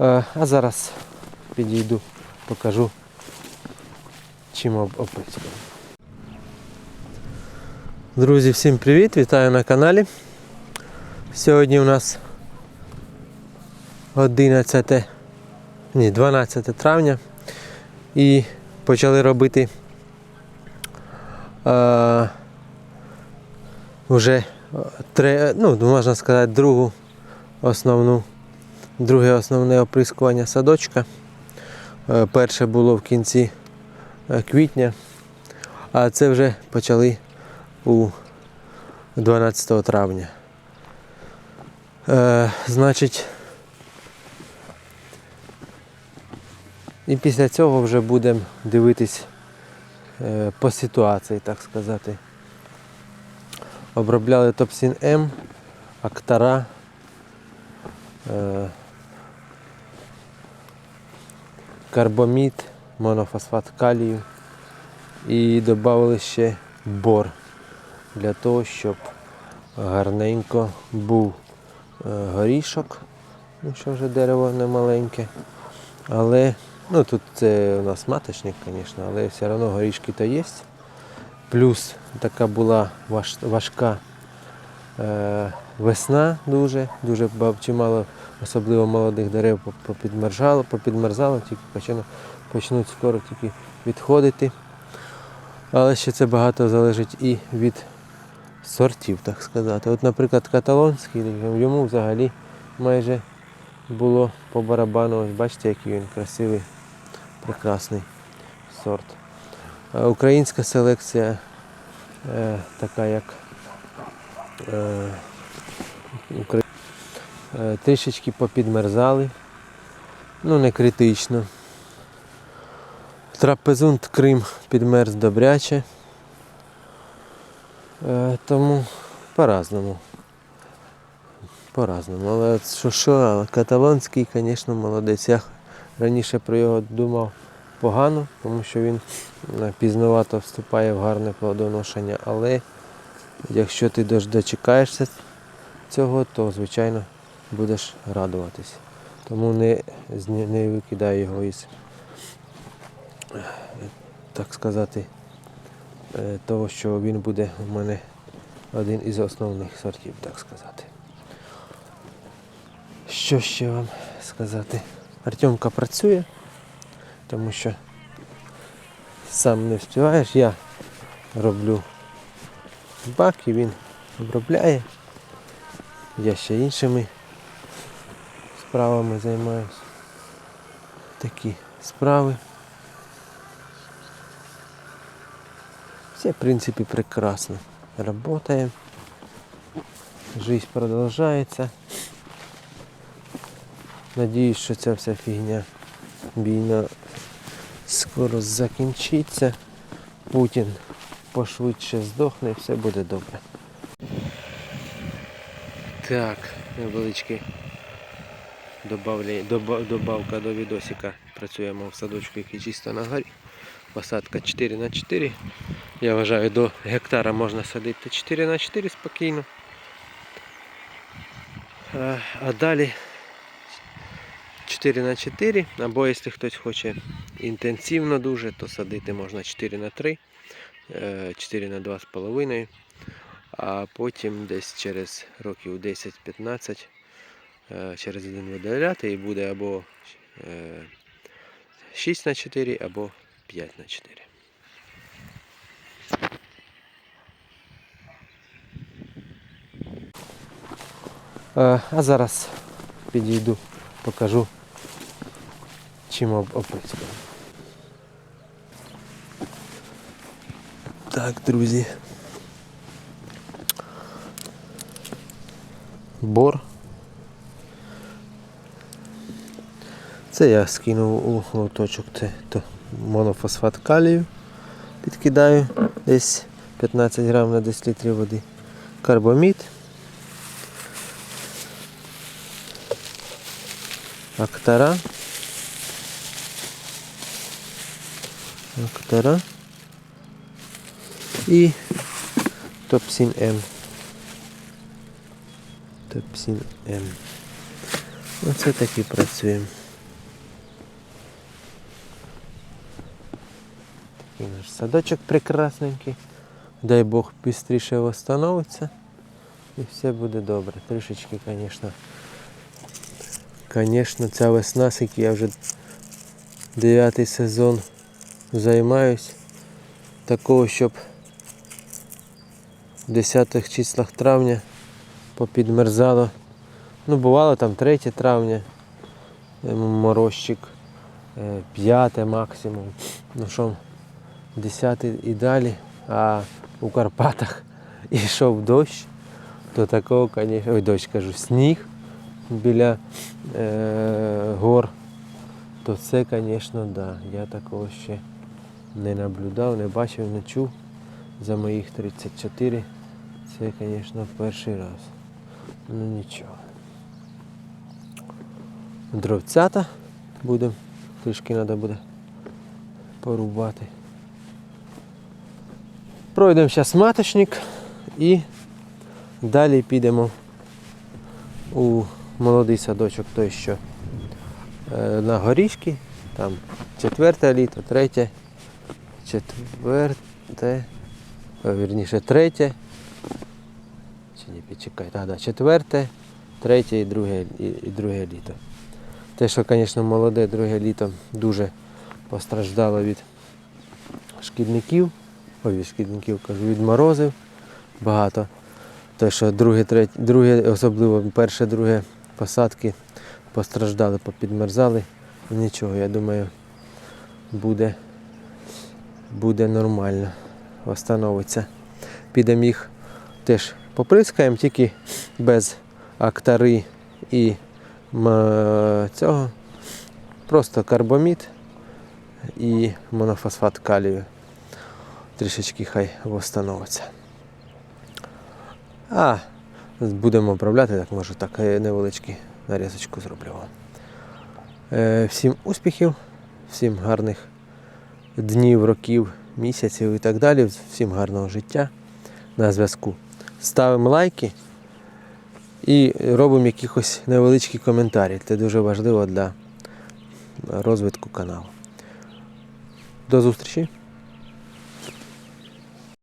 Е, А зараз підійду, покажу, чим об- Друзі, всім привіт! Вітаю на каналі. Сьогодні у нас 11, ні, 12 травня і почали робити е, вже три, ну, можна сказати, другу основну, друге основне оприскування садочка. Е, Перше було в кінці е, квітня, а це вже почали у 12 травня. Е, значить, і після цього вже будемо дивитись по ситуації, так сказати. Обробляли Топсін М, Актара, карбомід, монофосфат калію і додали ще бор для того, щоб гарненько був е, горішок, ну, що вже дерево не маленьке. Але ну, тут це у нас маточник, звісно, але все одно горішки то є. Плюс така була важка весна дуже, дуже чимало, особливо молодих дерев по- попідмерзало, попідмерзало, тільки почну- почнуть скоро тільки відходити. Але ще це багато залежить і від сортів, так сказати. От, наприклад, каталонський, йому взагалі майже було по барабану. Ось бачите, який він красивий, прекрасний сорт. Українська селекція е, така як е, е, трішечки попідмерзали. Ну, не критично. Трапезунт Крим підмерз добряче. Е, тому по-разному. По-разному. Але от що, що, але каталонський, звісно, молодець. Я раніше про його думав погано, тому що він е, пізновато вступає в гарне плодоношення. Але якщо ти дочекаєшся цього, то звичайно будеш радуватись. Тому не, не викидай його із, так сказати, е, того, що він буде у мене один із основних сортів, так сказати. Що ще вам сказати? Артемка працює, тому що сам не встигаєш, я роблю бак він обробляє. Я ще іншими справами займаюся. Такі справи. Все, в принципе, прекрасно. Работаем. Жизнь продолжается. Надіюсь, що ця вся фігня бійна скоро закінчиться. Путін пошвидше здохне і все буде добре. Так, невеличкий добавка до відосика. Працюємо в садочку, який чисто на горі. Посадка 4 на 4 Я вважаю, до гектара можна садити 4 на 4 спокійно. А, далі 4 на 4 або якщо хтось хоче інтенсивно дуже, то садити можна 4 на 3 е, 4 на 2,5. А потім десь через років 10-15 е, через один видаляти і буде або е, 6 на 4 або 5 на 4. Е, А зараз підійду, покажу, чим об- Так, друзі. Бор. Це я скинув у лоточок, це то монофосфат калію. Підкидаю десь 15 грам на 10 літрів води. Карбомід. Актара. Актара і топсин М. Топсин М. Оце таки працюємо. Такий наш садочок прекрасненький. Дай Бог пістріше восстановиться і все буде добре. Трішечки, конечно. Конечно, ця весна, сики я вже дев'ятий сезон займаюсь. Такого, щоб в 10 числах травня попідмерзало. Ну, бувало там 3 травня, е, морозчик, 5 максимум. Ну що, 10 і далі, а у Карпатах йшов дощ, то такого, звісно, ой, дощ кажу, сніг біля е, гор, то це, звісно, да. Я такого ще не наблюдав, не бачив, не чув. За моїх 34 це, звісно, перший раз. Ну нічого. Дровцята будемо, трішки треба буде порубати. Пройдемо зараз маточник і далі підемо у молодий садочок, той що е, на горішки, там четверте літо, третє, четверте, вірніше третє. Ні, підчекай, так, да, четверте, третє і друге, і, і друге літо. Те, що, звісно, молоде друге літо дуже постраждало від шкідників, ой, від шкідників кажу, від морозив багато. Те, що друге, третє, друге, особливо перше, друге посадки постраждали, попідмерзали. Нічого, я думаю, буде, буде нормально. Остановиться. Підемо їх теж поприскаємо, тільки без актари і цього. Просто карбомід і монофосфат калію. Трішечки хай встановиться. А, будемо обробляти, так може так е, невеличку нарізочку зроблю. Е, Всім успіхів, всім гарних днів, років, місяців і так далі. Всім гарного життя на зв'язку. Ставимо лайки і робимо якісь невеличкі коментарі. Це дуже важливо для розвитку каналу. До зустрічі!